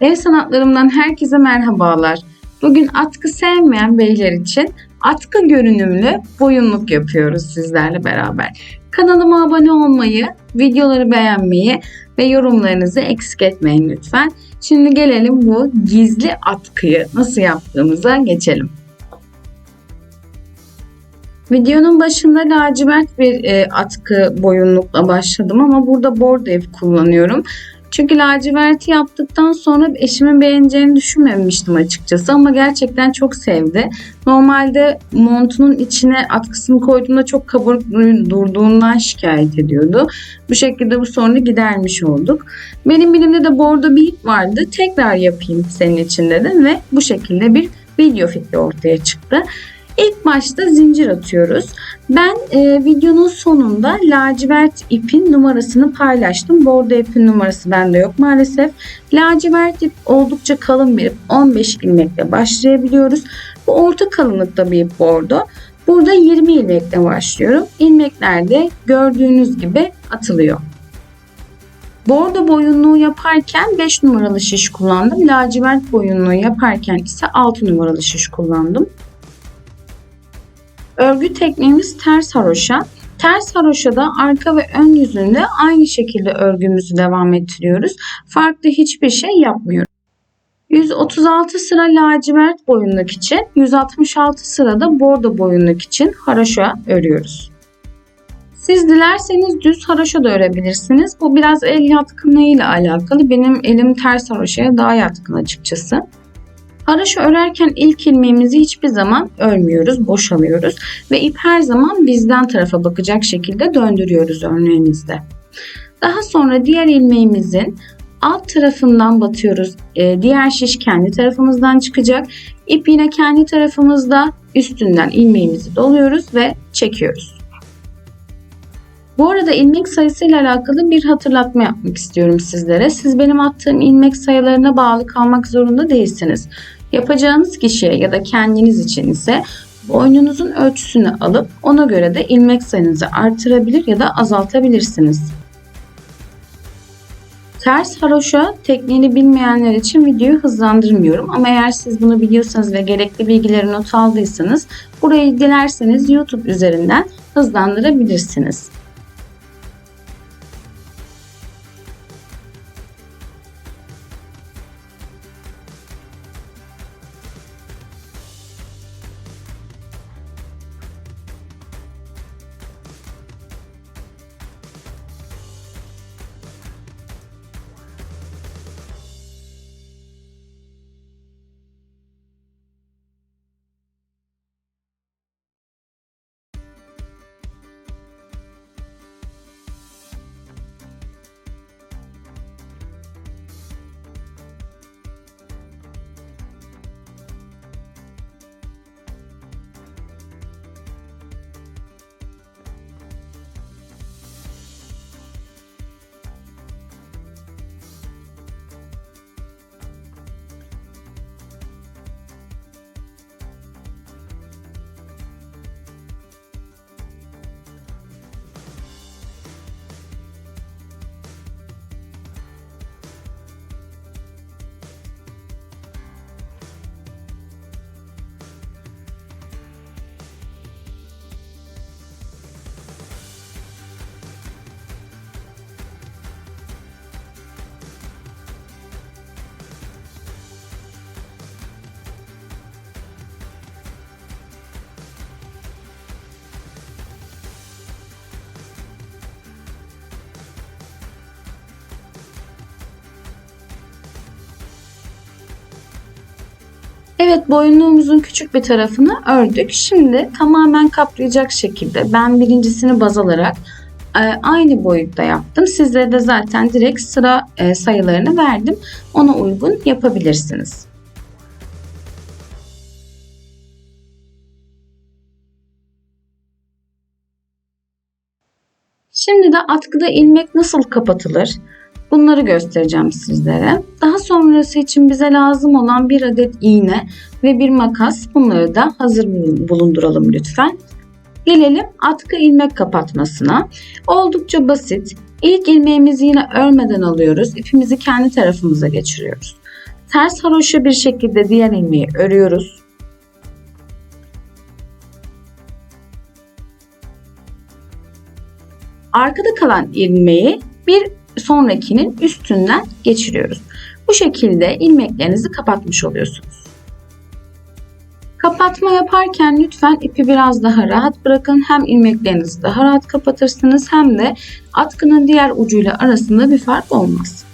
Ev sanatlarımdan herkese merhabalar. Bugün atkı sevmeyen beyler için atkı görünümlü boyunluk yapıyoruz sizlerle beraber. Kanalıma abone olmayı, videoları beğenmeyi ve yorumlarınızı eksik etmeyin lütfen. Şimdi gelelim bu gizli atkıyı nasıl yaptığımıza geçelim. Videonun başında lacivert bir e, atkı boyunlukla başladım ama burada bordo kullanıyorum. Çünkü laciverti yaptıktan sonra eşimin beğeneceğini düşünmemiştim açıkçası ama gerçekten çok sevdi. Normalde montunun içine atkısını koyduğumda çok kabarık durduğundan şikayet ediyordu. Bu şekilde bu sorunu gidermiş olduk. Benim elimde de bordo bir ip vardı. Tekrar yapayım senin için dedim ve bu şekilde bir video fikri ortaya çıktı. İlk başta zincir atıyoruz. Ben e, videonun sonunda lacivert ipin numarasını paylaştım. Bordo ipin numarası bende yok maalesef. Lacivert ip oldukça kalın bir ip. 15 ilmekle başlayabiliyoruz. Bu orta kalınlıkta bir ip bordo. Burada 20 ilmekle başlıyorum. İlmekler de gördüğünüz gibi atılıyor. Bordo boyunluğu yaparken 5 numaralı şiş kullandım. Lacivert boyunluğu yaparken ise 6 numaralı şiş kullandım. Örgü tekniğimiz ters haroşa. Ters haroşada arka ve ön yüzünde aynı şekilde örgümüzü devam ettiriyoruz. Farklı hiçbir şey yapmıyoruz. 136 sıra lacivert boyunluk için, 166 sırada bordo boyunluk için haroşa örüyoruz. Siz dilerseniz düz haroşa da örebilirsiniz. Bu biraz el yatkınlığıyla alakalı. Benim elim ters haroşaya daha yatkın açıkçası. Haraşo örerken ilk ilmeğimizi hiçbir zaman örmüyoruz, boşalıyoruz ve ip her zaman bizden tarafa bakacak şekilde döndürüyoruz örneğimizde. Daha sonra diğer ilmeğimizin alt tarafından batıyoruz. Ee, diğer şiş kendi tarafımızdan çıkacak. İp yine kendi tarafımızda üstünden ilmeğimizi doluyoruz ve çekiyoruz. Bu arada ilmek sayısıyla alakalı bir hatırlatma yapmak istiyorum sizlere. Siz benim attığım ilmek sayılarına bağlı kalmak zorunda değilsiniz. Yapacağınız kişiye ya da kendiniz için ise boynunuzun ölçüsünü alıp ona göre de ilmek sayınızı artırabilir ya da azaltabilirsiniz. Ters haroşa tekniğini bilmeyenler için videoyu hızlandırmıyorum ama eğer siz bunu biliyorsanız ve gerekli bilgileri not aldıysanız burayı dilerseniz YouTube üzerinden hızlandırabilirsiniz. Evet boyunluğumuzun küçük bir tarafını ördük. Şimdi tamamen kaplayacak şekilde ben birincisini baz alarak e, aynı boyutta yaptım. Sizlere de zaten direkt sıra e, sayılarını verdim. Ona uygun yapabilirsiniz. Şimdi de atkıda ilmek nasıl kapatılır? Bunları göstereceğim sizlere. Daha sonrası için bize lazım olan bir adet iğne ve bir makas. Bunları da hazır bulunduralım lütfen. Gelelim atkı ilmek kapatmasına. Oldukça basit. İlk ilmeğimizi yine örmeden alıyoruz. İpimizi kendi tarafımıza geçiriyoruz. Ters haroşa bir şekilde diğer ilmeği örüyoruz. Arkada kalan ilmeği bir sonrakinin üstünden geçiriyoruz. Bu şekilde ilmeklerinizi kapatmış oluyorsunuz. Kapatma yaparken lütfen ipi biraz daha rahat bırakın. Hem ilmeklerinizi daha rahat kapatırsınız hem de atkının diğer ucuyla arasında bir fark olmaz.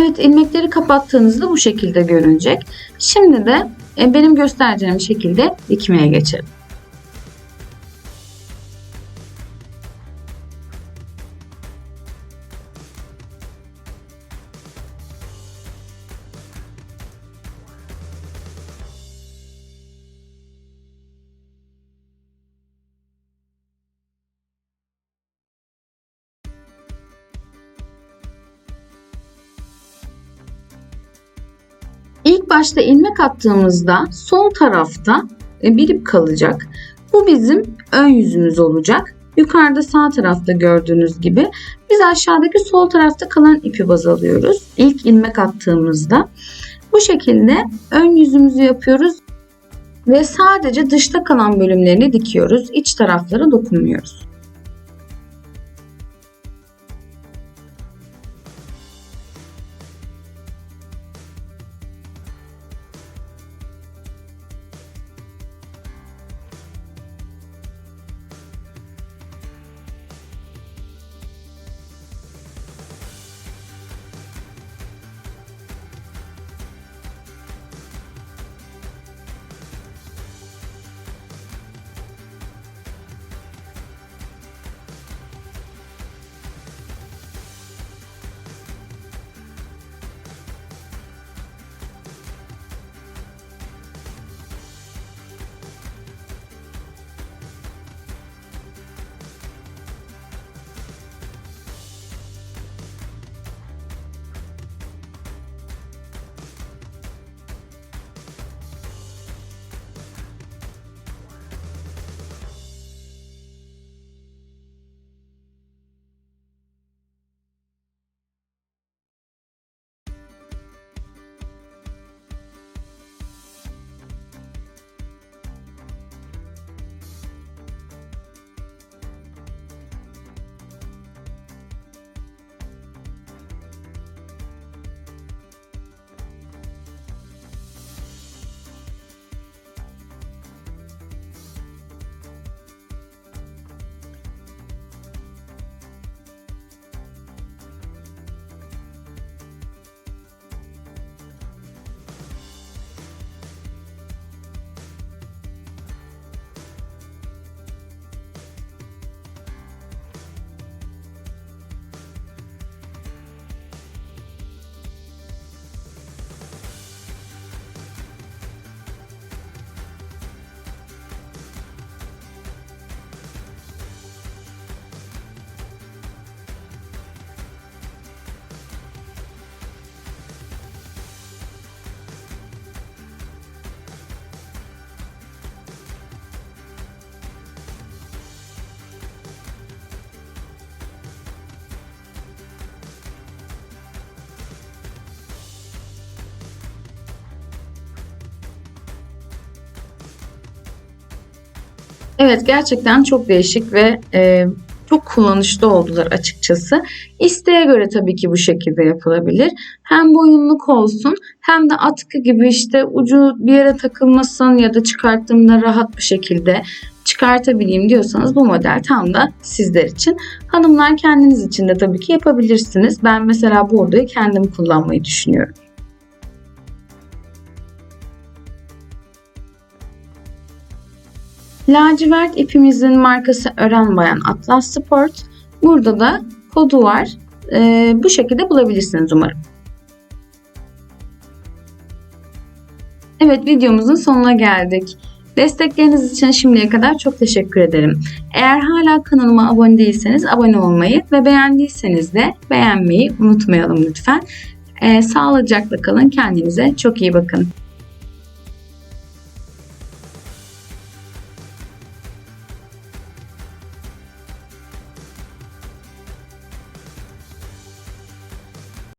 Evet ilmekleri kapattığınızda bu şekilde görünecek. Şimdi de e, benim göstereceğim şekilde dikmeye geçelim. İlk başta ilmek attığımızda sol tarafta e, bir ip kalacak. Bu bizim ön yüzümüz olacak. Yukarıda sağ tarafta gördüğünüz gibi biz aşağıdaki sol tarafta kalan ipi baz alıyoruz. İlk ilmek attığımızda bu şekilde ön yüzümüzü yapıyoruz ve sadece dışta kalan bölümlerini dikiyoruz. İç taraflara dokunmuyoruz. Evet gerçekten çok değişik ve e, çok kullanışlı oldular açıkçası. İsteğe göre tabii ki bu şekilde yapılabilir. Hem boyunluk olsun hem de atkı gibi işte ucu bir yere takılmasın ya da çıkarttığımda rahat bir şekilde çıkartabileyim diyorsanız bu model tam da sizler için. Hanımlar kendiniz için de tabii ki yapabilirsiniz. Ben mesela bordoyu kendim kullanmayı düşünüyorum. Lacivert ipimizin markası Ören Bayan Atlas Sport. Burada da kodu var. Ee, bu şekilde bulabilirsiniz umarım. Evet videomuzun sonuna geldik. Destekleriniz için şimdiye kadar çok teşekkür ederim. Eğer hala kanalıma abone değilseniz abone olmayı ve beğendiyseniz de beğenmeyi unutmayalım lütfen. Ee, sağlıcakla kalın. Kendinize çok iyi bakın.